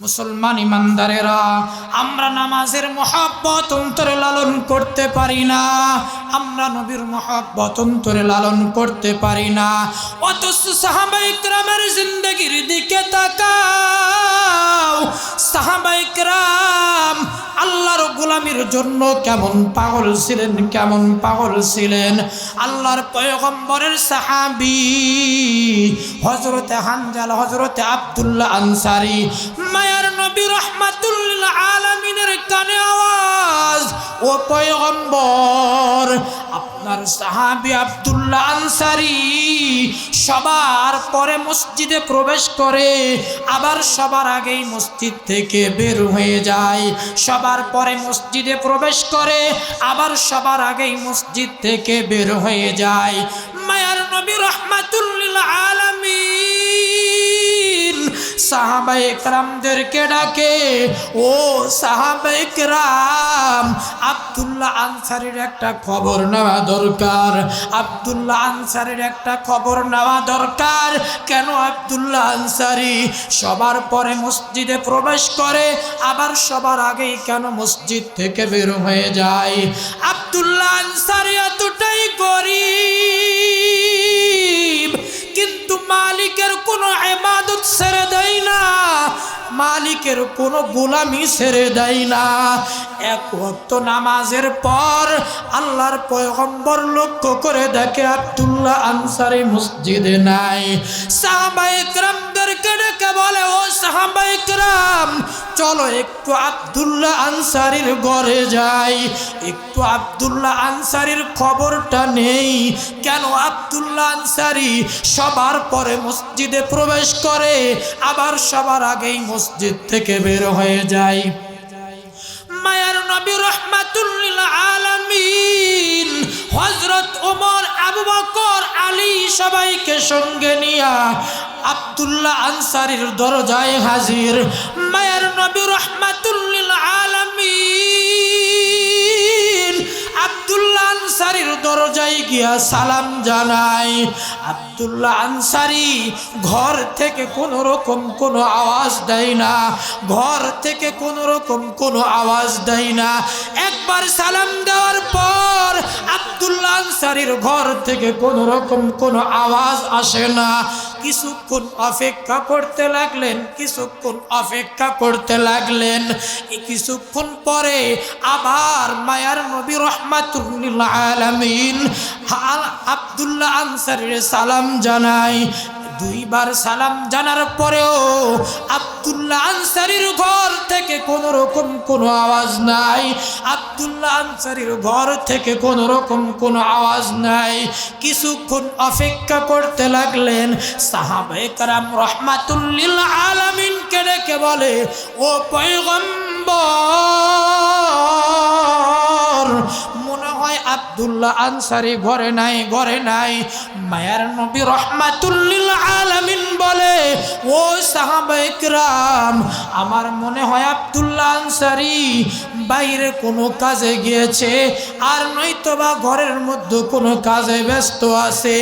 মুসলমান ইমানদারেরা, আমরা নামাজের মহাব্বত অন্তরে লালন করতে পারি না। আমরা নবীর মহাব্বত অন্তরে লালন করতে পারি না। অথচ সাহাবাইকরামের জিন্দগির দিকে তাকাও। সাহাবাই ক্রাম আল্লাহর গোলামির জন্য কেমন পাগল ছিলেন, কেমন পাগল ছিলেন? আল্লাহর পয়গম্বরের সাহাবি হজরতে হানজাল হজরতে আবদুল্লাহ আনসারি, মায়ার নবী রহমাতুল্লাহ আলমিনের কানে আওয়াজ ও পয়গম্বর, আপনার সাহাবি আব্দুল্লাহ আনসারি সবার পরে মসজিদে প্রবেশ করে আবার সবার আগেই মসজিদ থেকে বের হয়ে যায়। সবার পরে মসজিদে প্রবেশ করে আবার সবার আগেই মসজিদ থেকে বের হয়ে যায়। মায়ার নবী রহমাতুল্লিল আলামিন সাহাবাই একরামদেরকে ডাকে, ও সাহাবাই একরাম, আব্দুল্লাহ আনসারির একটা খবর নেওয়া দরকার। আব্দুল্লাহ আনসারির একটা খবর নেওয়া দরকার। কেন আব্দুল্লাহ আনসারি সবার পরে মসজিদে প্রবেশ করে, আবার সবার আগেই কেন মসজিদ থেকে বের হয়ে যায়? আব্দুল্লাহ আনসারি এতটাই গরিব। মালিকের কোনো এবাদত ছেড়ে দেয় না, মালিকের কোনো গোলামি ছেড়ে দেয় না। এক ভক্ত নামাজের পর আল্লাহর পয়গম্বর লক্ষ্য করে দেখে আব্দুল্লাহ আনসারি মসজিদে নাই। সাহাবাইকরামদেরকে ডেকে বলে, ও সাহাবাইকরাম চলো একটু আব্দুল্লাহ আনসারির ঘরে যাই। একটু আব্দুল্লাহ আনসারির খবরটা নেই। কেন আব্দুল্লাহ আনসারি সবার পরে মসজিদে প্রবেশ করে, আবার সবার আগেই মসজিদ থেকে বের হয়ে যায়। মায়ার নবী রহমাতুল্লিল আলামিন হজরত ওমর, আবু বকর, আলী সবাইকে সঙ্গে নিয়া আবদুল্লাহ আনসারির দরজায় হাজির। মায়ের নবী রহমাতুল্লিল আনসারির দরজায় গিয়া সালাম জানাই। আবদুল্লাহ আনসারি ঘর থেকে কোনো রকম কোনো আওয়াজ দেয় না। ঘর থেকে কোনো রকম কোনো আওয়াজ দেয় না। একবার সালাম দেওয়ার পর আব্দুল্লাহ আনসারির ঘর থেকে কোনো রকম কোনো আওয়াজ আসে না। কিছুক্ষণ অপেক্ষা করতে লাগলেন, কিছুক্ষণ অপেক্ষা করতে লাগলেন। কিছুক্ষণ পরে আবার মায়ার নবী রহমাতুল্লিল আলমিন আবদুল্লাহ আনসারের সালাম জানাই দুইবার সালাম জানার পরেও আব্দুল্লাহ আনসারির ঘর থেকে কোনো রকম কোনো আওয়াজ নাই। আব্দুল্লাহ আনসারির ঘর থেকে কোনো রকম কোনো আওয়াজ নাই। কিছুক্ষণ অপেক্ষা করতে লাগলেন। সাহাবে কারাম রহমাতুল্লিল আলামিনকে ডেকে বলে, ও পয়গম্বর আব্দুল্লাহ আনসারি ঘরে নাই ঘরে নাই। মায়ার নবী রহমাতুল্লিল আলামিন বলে, ও সাহাবাইকরাম আমার মনে হয় আবদুল্লাহ আনসারি বাইরে কোনো কাজে গিয়েছে, আর নয়তো বা ঘরের মধ্যে কোনো কাজে ব্যস্ত আছে।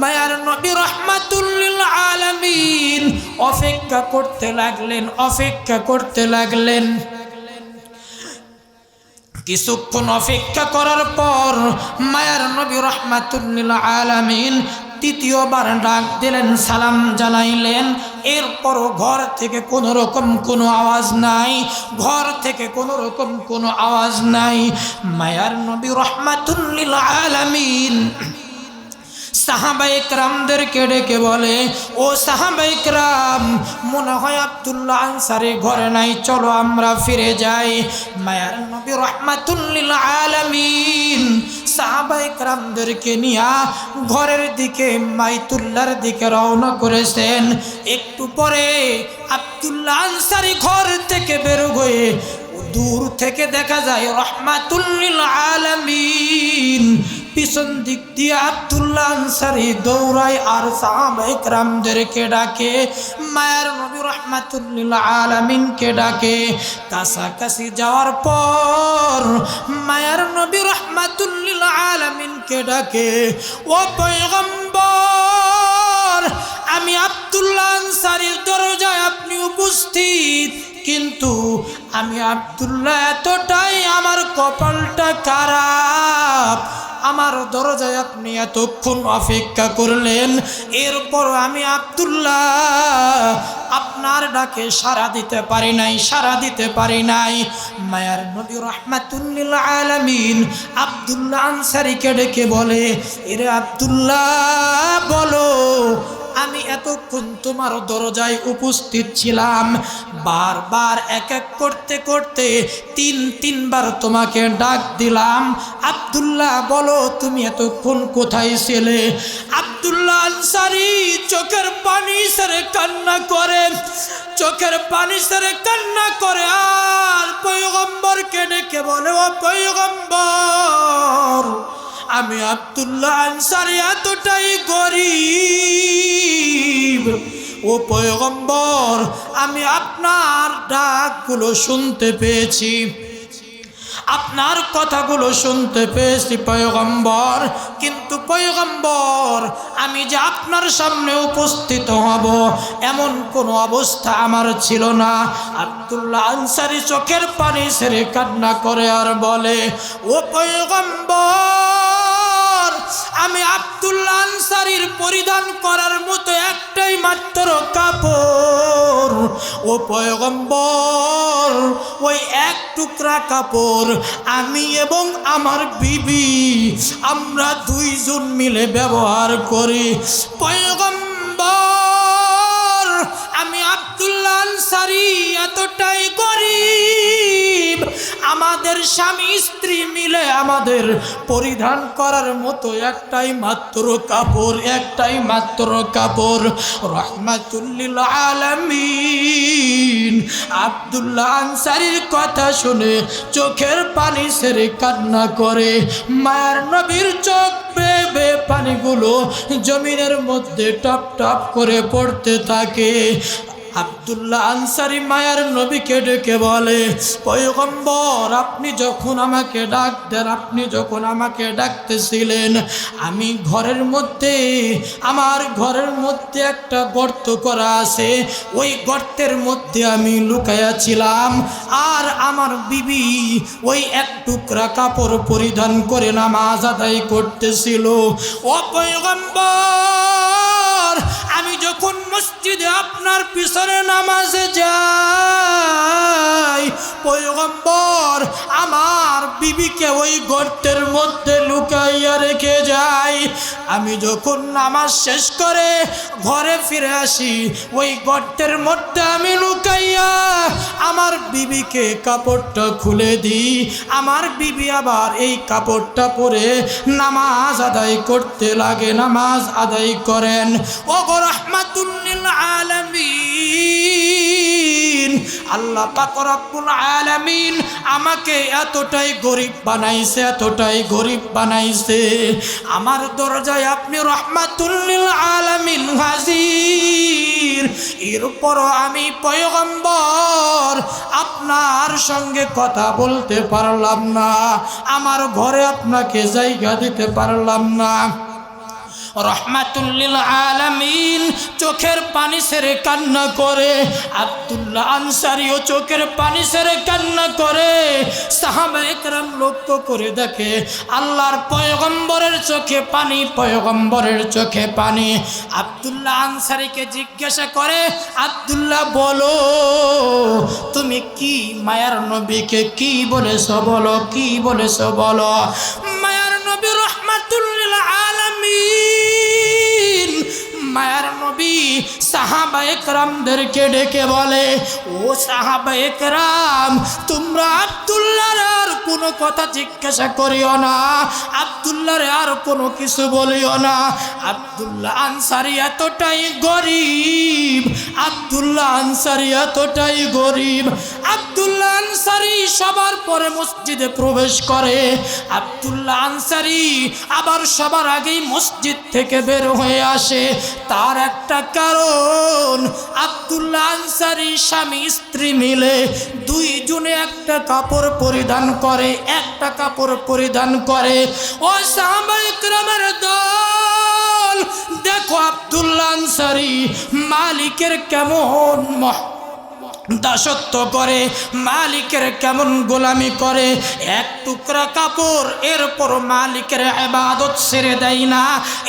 মায়ার নবী রহমাতুল্লিল আলামিন অপেক্ষা করতে লাগলেন, অপেক্ষা করতে লাগলেন। কিছুক্ষণ অপেক্ষা করার পর মায়ার নবী রহমাতুল্লিল আলামিন তৃতীয়বার ডাক দিলেন, সালাম জানাইলেন। এরপরও ঘর থেকে কোনো রকম কোনো আওয়াজ নাই, ঘর থেকে কোনো রকম কোনো আওয়াজ নাই। মায়ার নবী রহমাতুল্লিল আলামিন সাহাবাইকরামদেরকে ডেকে বলে, ও সাহাবাইকরাম মনে হয় আবদুল্লাহ আনসারি ঘরে নাই, চলো আমরা ফিরে যাই। মায়ার নবী রহমাতুল্লিল আলামিন সাহাবাইকরামদেরকে নিয়া ঘরের দিকে মাইতুল্লার দিকে রওনা করেছেন। একটু পরে আবদুল্লাহ আনসারি ঘর থেকে বের হয়ে দূর থেকে দেখা যায় রহমাতুল্লিল আলামিন পিছন দিক দিয়ে আবদুল্লাহ আনসারি দৌড়ায় আর সাহাবাইক রামদেরকে ডাকে, মায়ার নবী রহমাতুল্লিল আলামিনকে ডাকে। কাছাকাছি যাওয়ার পর মায়ার নবী রহমাতুল্লিল আলামিনকে ডাকে, ও পয়গম্বর, আমি আব্দুল্লাহ আনসারির দরজায় আপনি উপস্থিত, কিন্তু আমি আব্দুল্লাহ এতটাই আমার খারাপ আমার দরজায় আপনি এতক্ষণ অপেক্ষা করলেন। এরপর আমি আবদুল্লাহ আপনার ডাকে সারা দিতে পারি নাই সারা দিতে পারি নাই। মায়ার নবী রহমাতুল্লিল আলমিন আবদুল্লাহ আনসারিকে ডেকে বলে, এরে আবদুল্লাহ, বলো আমি এতক্ষণ তোমার দরজায় উপস্থিত ছিলাম। বারবার এক এক করতে করতে তিন তিনবার তোমাকে ডাক দিলাম। আব্দুল্লাহ, বলো তুমি এতক্ষণ কোথায় ছিলে? আব্দুল্লাহ আনসারি, চোখের পানি সেরে কান্না করে। চোখের পানি সেরে কান্না করে আর পৈগম্বরকে ডেকে বলে, ও পৈগম্বর আমি আব্দুল্লাহ আনসারি এতটাই গরিব। ও পয়গম্বর, আমি আপনার ডাকগুলো শুনতে পেয়েছি। আপনার কথাগুলো শুনতে পেয়েছি পয়গম্বর। কিন্তু পয়গম্বর, আমি যে আপনার সামনে উপস্থিত হব, এমন কোনো অবস্থা আমার ছিল না। আব্দুল্লাহ আনসারি চোখের পানি সেরে কান্না করে আর বলে, ও পয়গম্বর আমি আব্দুল্লাহ আনসারির পরিধান করার মতো একটাই মাত্র কাপড়। ও পয়গম্বর, ওই এক টুকরা কাপড় আমি এবং আমার বিবি, আমরা দুইজন মিলে ব্যবহার করি। পয়গম্বর, আমি আব্দুল্লাহ আনসারি এতটাই আমাদের স্বামী স্ত্রী মিলে আমাদের পরিধান করার মতো একটাই মাত্র কাপড়, একটাই মাত্র কাপড়। রহমাতুল্লিল আলামিন। আব্দুল্লাহ আনসারির কথা শুনে চোখের পানি সেরে কান্না করে। মায়ের নবীর চোখ বেয়ে পানিগুলো জমিনের মধ্যে টপ টপ করে পড়তে থাকে। আব্দুল্লাহ আনসারি মায়ার নবীকে ডেকে বলে, পয়গম্বর, আপনি যখন আমাকে ডাক দেন আপনি যখন আমাকে ডাকতেছিলেন, আমি ঘরের মধ্যে, আমার ঘরের মধ্যে একটা গর্ত করা আছে, ওই গর্তের মধ্যে আমি লুকাইয়াছিলাম আর আমার বিবি ওই এক টুকরা কাপড় পরিধান করে নামাজ আদায় করতেছিল। ও পয়গম্বর যখন মসজিদে আপনার পিছনে নামাজে যাই পয়গম্বর আমার বিবিকে ওই গর্তের মধ্যে লুকাইয়া রেখে যাই আমি যখন নামাজ শেষ করে ঘরে ফিরে আসি, ওই গর্তের মধ্যে আমি লুকাইয়া আমার বিবিকে কাপড়টা খুলে দিই। আমার বিবি আবার এই কাপড়টা পরে নামাজ আদায় করতে লাগে, নামাজ আদায় করেন। ও গো রহমাতুল্লিল আলামিন। আল্লাহ পাক রব্বুল আলামিন আমাকে এতটাই গরিব বানাইছে, এতটাই গরিব বানাইছে। আমার দরজায় আপনি রহমাতুল্লিল আলামিন হাজির। এরপরও আমি পয়গম্বর, আপনার সঙ্গে কথা বলতে পারলাম না। আমার ঘরে আপনাকে জায়গা দিতে পারলাম না। রহমাতুল্লিল আলামিন চোখের পানি সেরে কান্না করে। আব্দুল্লাহ আনসারিও চোখের পানি সেরে কান্না করে। সাহাবা একরাম লক্ষ্য করে দেখে, আল্লাহর পয়গম্বরের চোখে পানি, পয়গম্বরের চোখে পানি। আব্দুল্লাহ আনসারিকে জিজ্ঞাসা করে, আব্দুল্লাহ, বলো, তুমি কি মায়ার নবীকে কি বলেছ? বলো, কি বলেছ? বলো। মায়ার নবী রহমাতুল্লিল মায়ার নবী সাহাবা একরামদেরকে ডেকে বলে, ও সাহাবা একরাম, তোমরা আব্দুল্লাহর আর কোনো কথা জিজ্ঞাসা করিও না, আব্দুল্লাহর আর কোনো কিছু বলিও না। আব্দুল্লাহ আনসারি এতটাই গরিব, আব্দুল্লাহ আনসারি এতটাই গরিব। আব্দুল্লাহ আনসারি সবার পরে মসজিদে প্রবেশ করে। আব্দুল্লাহ আনসারি আবার সবার আগেই মসজিদ থেকে বের হয়ে আসে। তার একটা কারণ আবদুল্লা আনসারি স্বামী স্ত্রী মিলে দুইজনে একটা কাপড় পরিধান করে, একটা কাপড় পরিধান করে। ও সামরিক্রমের দল, দেখো আবদুল্লা আনসারি মালিকের কেমন মহ দাসত্ব করে, মালিকের কেমন গোলামি করে? এক টুকরা কাপড়, এরপর মালিকের এবাদত ছেড়ে দেয় না,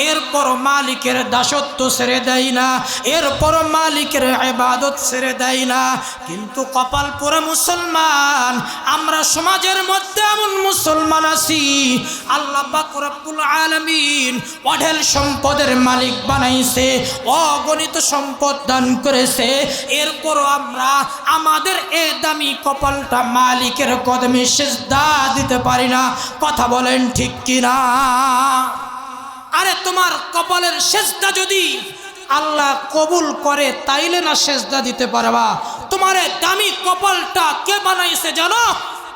এরপর মালিকের দাসত্ব ছেড়ে দেয় না, এরপর মালিকের এবাদত ছেড়ে দেয় না। কিন্তু কপাল পরে মুসলমান, আমরা সমাজের মধ্যে এমন মুসলমান আছি, আল্লাহ পাক রব্বুল আলামিন অঢেল সম্পদের মালিক বানাইছে, অগণিত সম্পদ দান করেছে। এরপরও আমরা আমাদের এ দামি কপালটা মালিকের কদমে সেজদা দিতে পারি না। কথা বলেন ঠিক কিনা? আরে তোমার কপালের সেজদা যদি আল্লাহ কবুল করে, তাইলে না সেজদা দিতে পারবা। তোমার দামি কপালটা কে বানাইছে জানো?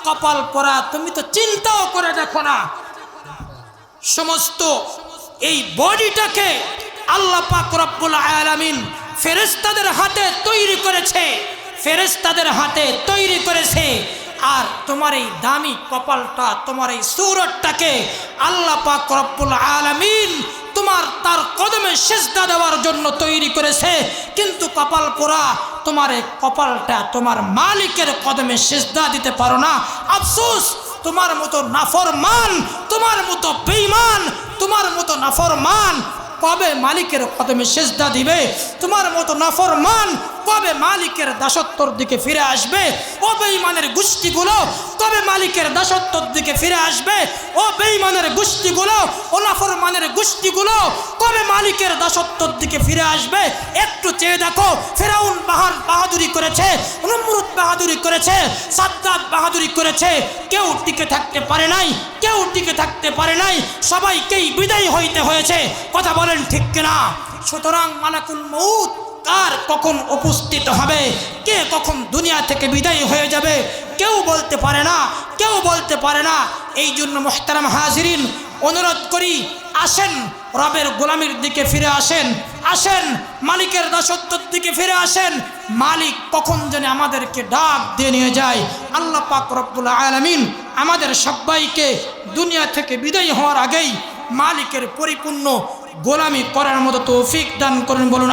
কপাল পরা, তুমি তো চিন্তাও করে দেখো না। সমস্ত এই বডিটাকে আল্লাহ পাক রব্বুল আলামিন ফেরেশতাদের হাতে তৈরি করেছে। ফেরেশতাদের হাতে তৈরি করেছে। আর তোমার এই দামি কপালটা, তোমার এই সুরতটাকে আল্লাহ পাক রব্বুল আলামিন তোমার তার কদমে সেজদা দেওয়ার জন্য তৈরি করেছে। কিন্তু কপাল পোড়া, তোমার এই কপালটা তোমার মালিকের কদমে সেজদা দিতে পারো না। আফসোস, তোমার মতো নাফরমান, তোমার মতো বেঈমান, তোমার মতো নাফরমান কবে মালিকের কদমে সেজদা দিবে? তোমার মতো নাফরমান কবে মালিকের দাসত্বর দিকে ফিরে আসবে? ও বেঈমানের গোষ্ঠীগুলো কবে মালিকের দাসত্বর দিকে ফিরে আসবে? ও বেঈমানের গোষ্ঠীগুলো ও নাফরমানের গোষ্ঠীগুলো কবে মালিকের দাসত্বর দিকে ফিরে আসবে? একটু চেয়ে দেখো। ফেরাউন বাহার বাহাদুরি করেছে, নমরুদ বাহাদুরি করেছে সাদ্দাত বাহাদুরি করেছে। কেউ টিকে থাকতে পারে নাই, কেউ টিকে থাকতে পারে নাই। সবাইকেই বিদায় হইতে হয়েছে। কথা বলেন ঠিক কিনা? সুতরাং মালাকুল মৌত কার কখন উপস্থিত হবে? কে কখন দুনিয়া থেকে বিদায় হয়ে যাবে? কেউ বলতে পারে না, কেউ বলতে পারে না। এই জন্য মোহতারাম হাজিরিন, অনুরোধ করি, আসেন, রবের গোলামির দিকে ফিরে আসেন। আসেন, মালিকের দাসত্বর দিকে ফিরে আসেন। মালিক কখন যেন আমাদেরকে ডাক দিয়ে নিয়ে যায়। আল্লাহ পাক রব্বুল আলমিন আমাদের সবাইকে দুনিয়া থেকে বিদায় হওয়ার আগেই মালিকের পরিপূর্ণ গোলামি করার মতো তৌফিক দান করেন বলুন